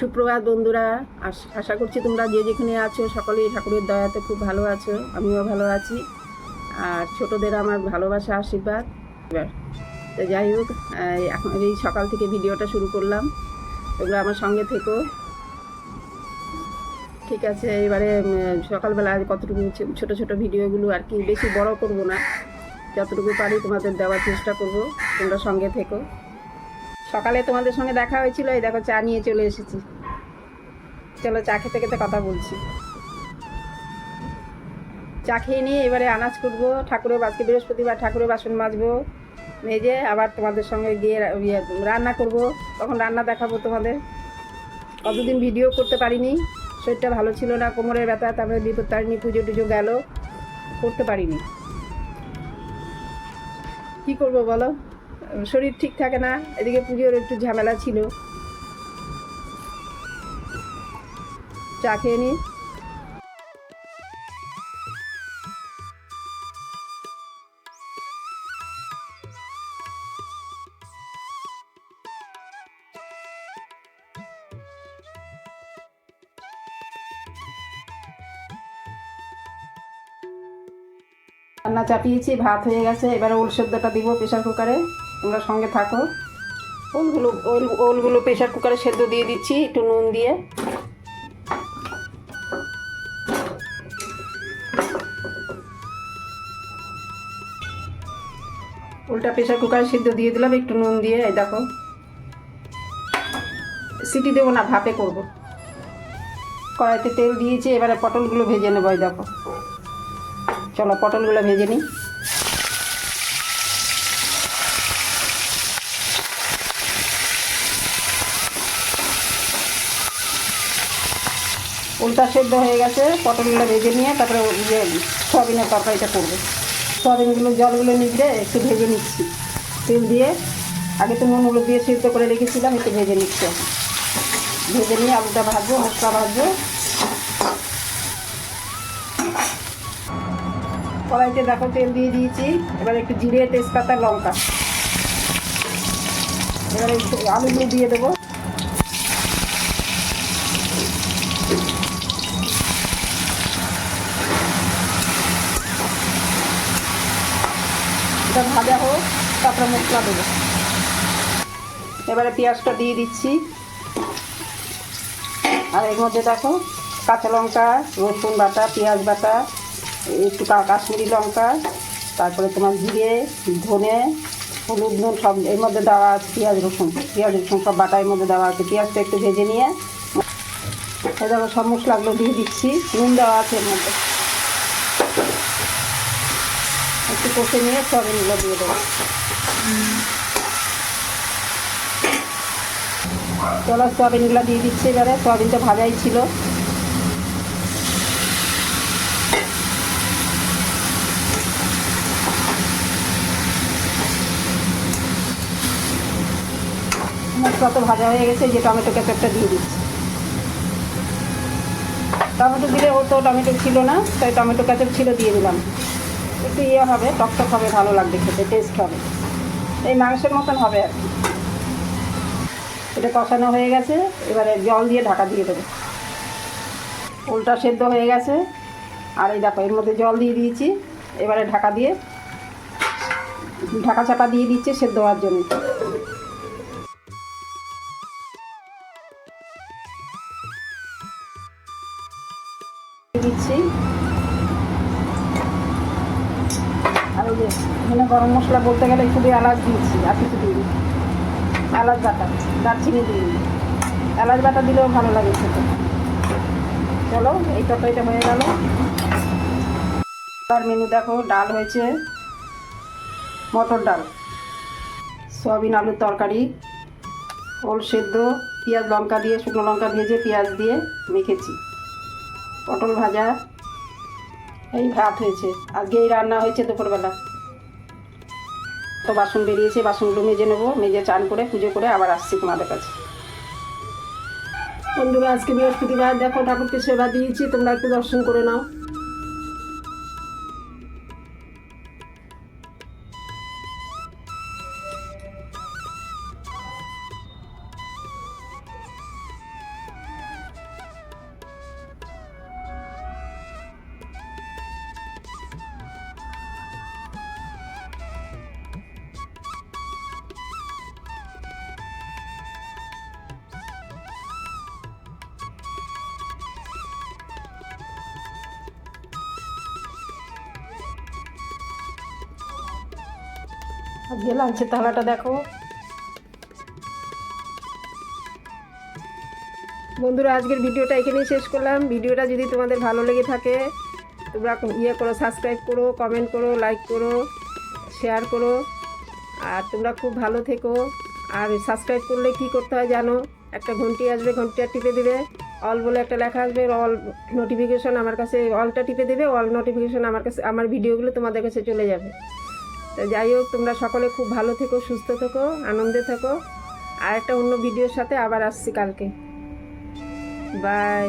সুপ্রভাত বন্ধুরা, আশ- করছি তোমরা যে যেখানে আছো সকলেই ঠাকুরের দয়াতে খুব ভালো আছো, আমিও ভালো আছি। আর ছোটদের আমার ভালোবাসা, আশীর্বাদ। এবার, তো যাই হোক এখন এই সকাল থেকে ভিডিওটা শুরু করলাম। তোমরা আমার সঙ্গে থেকো। ঠিক আছে, এবারে সকালবেলা কতটুকু ছোট ছোট ভিডিওগুলো আর কি, বেশি বড় করব না। যতটুকু পারি তোমাদের দেওয়ার চেষ্টা করব, তোমরা সঙ্গে থেকো। সকালে তোমাদের সঙ্গে দেখা হয়েছিল, এই দেখো চা নিয়ে চলে এসেছি। চলো চা খেতে খেতে কথা বলছি। চা খেয়ে নিয়ে এবারে আনাজ করব ঠাকুরের আজকে বৃহস্পতিবার ঠাকুরের বাসন মাজবো, মেজে আবার তোমাদের সঙ্গে গিয়ে ইয়ে রান্না করব। তখন রান্না দেখাবো তোমাদের। কতদিন ভিডিও করতে পারিনি, শরীরটা ভালো ছিল না, কোমরের ব্যথা, তারপরে বিপদ তারিণী পুজো টুজো গেল, করতে পারিনি। কি করব বলো? শরীর ঠিক থাকে না, এদিকে পুজোর একটু ঝামেলা ছিল। চা খেয়ে নি। রান্না চাপিয়েছি, ভাত হয়ে গেছে, এবারে ওল সেদ্ধটা দিব প্রেশার কুকারে। তোমরা সঙ্গে থাকো। ওলগুলো, ওল, ওলগুলো প্রেশার কুকারে সেদ্ধ দিয়ে দিচ্ছি, একটু নুন দিয়ে। ওলটা প্রেশার কুকারে সিদ্ধ দিয়ে দিলাম, একটু নুন দিয়ে, এই দেখো। সিটি দেবো না, ভাপে করব। কড়াইতে তেল দিয়েছি, এবারে পটলগুলো ভেজে নেব, এই দেখো। চলো, পটলগুলো ভেজে নিই। উল্টা সেদ্ধ হয়ে গেছে, পটলগুলো ভেজে নিয়ে তারপরে ইয়ে সয়াবিনের তরকারিটা করব। সয়াবিনগুলো, জলগুলো নিগড়ে একটু ভেজে নিচ্ছি। তেল দিয়ে আগে তো নুনগুলো দিয়ে সেদ্ধ করে রেখেছিলাম, একটু ভেজে নিচ্ছি ভেজে নিয়ে আলুটা ভাজবো, মশলা ভাজবো। কড়াইতে দেখো তেল দিয়ে দিয়েছি, এবার একটু জিরে, তেজপাতা, লঙ্কা। এবার আলুগুলো দিয়ে দেবো। এটা ভাজা হোক, তারপরে মশলা দেবো। এবারে পেঁয়াজটা দিয়ে দিচ্ছি। আর এর মধ্যে দেখো, কাঁচা লঙ্কা, রসুন বাটা, পেঁয়াজ বাটা, একটু কাশ্মীরি লঙ্কা, তারপরে তোমার জিরে, ধনে, হলুদ নুন, সব এর মধ্যে দেওয়া আছে পেঁয়াজ, রসুন। পেঁয়াজ, রসুন সব বাটা এর মধ্যে দেওয়া আছে। পেঁয়াজটা একটু ভেজে নিয়ে এই দেখো সব মশলাগুলো দিয়ে দিচ্ছি। নুন দেওয়া আছে এর মধ্যে একটু কষে নিয়ে সয়াবিনগুলো দিয়ে দেবো। চলো সয়াবিনগুলো দিয়ে দিচ্ছি এবারে। সয়াবিনটা ভাজাই ছিল। মশলা তো ভাজা হয়ে গেছে যে টমেটো কেচাপটা দিয়ে দিচ্ছি। টমেটো দিলে ও তো টমেটো ছিল না, তাই টমেটো কেচাপ ছিল, দিয়ে দিলাম। একটু ইয়ে হবে, টকটক হবে, ভালো লাগবে খেতে টেস্ট হবে। এই মাংসের মতন হবে আর কি। এটা কষানো হয়ে গেছে, এবারে জল দিয়ে ঢাকা দিয়ে দেবো। উল্টা সেদ্ধ হয়ে গেছে। আর এই দেখো, এর মধ্যে জল দিয়ে দিয়েছি। এবারে ঢাকা দিয়ে, ঢাকা চাপা দিয়ে দিচ্ছে সেদ্ধ হওয়ার জন্য। দিচ্ছি। যে এখানে গরম মশলা বলতে গেলে শুধু এলাচ দিয়েছি, আর কিছু দিইনি। এলাচ বাটা, দারচিনি দিই এলাচ বাটা দিলেও ভালো লাগে খেতে। চলো, এই তরকারিটা হয়ে গেল। তার মেনু দেখো, ডাল হয়েছে। মটর ডাল। সয়াবিন আলুর তরকারি। ওল সেদ্ধ, পেঁয়াজ লঙ্কা দিয়ে, শুকনো লঙ্কা ভেজে পেঁয়াজ দিয়ে মেখেছি। পটল ভাজা। এই ভাত হয়েছে। আজকে এই রান্না হয়েছে দুপুরবেলা। তো বাসন বেরিয়েছে, বাসনগুলো মেজে নেব, মেজে চান করে, পুজো করে আবার আসছি তোমাদের কাছে। বন্ধুরা, আজকে বৃহস্পতিবার, দেখো ঠাকুরকে সেবা দিয়েছি, তোমরা একটু দর্শন করে নাও। আজকে লাঞ্চের থালাটা দেখো। বন্ধুরা, আজকের ভিডিওটা এখানেই শেষ করলাম। ভিডিওটা যদি তোমাদের ভালো লেগে থাকে, তোমরা ইয়ে করো সাবস্ক্রাইব করো কমেন্ট করো লাইক করো শেয়ার করো। আর তোমরা খুব ভালো থেকো। আর সাবস্ক্রাইব করলে কি করতে হয় জানো? একটা ঘন্টি আসবে ঘন্টিটা টিপে দেবে। অল বলে একটা লেখা আসবে অল নোটিফিকেশন আমার কাছে অলটা টিপে দেবে অল নোটিফিকেশন আমার কাছে, আমার ভিডিওগুলো তোমাদের কাছে চলে যাবে। তো যাই হোক, তোমরা সকলে খুব ভালো থেকো, সুস্থ থেকো, আনন্দে থেকো। আর একটা অন্য ভিডিওর সাথে আবার আসছি কালকে। বাই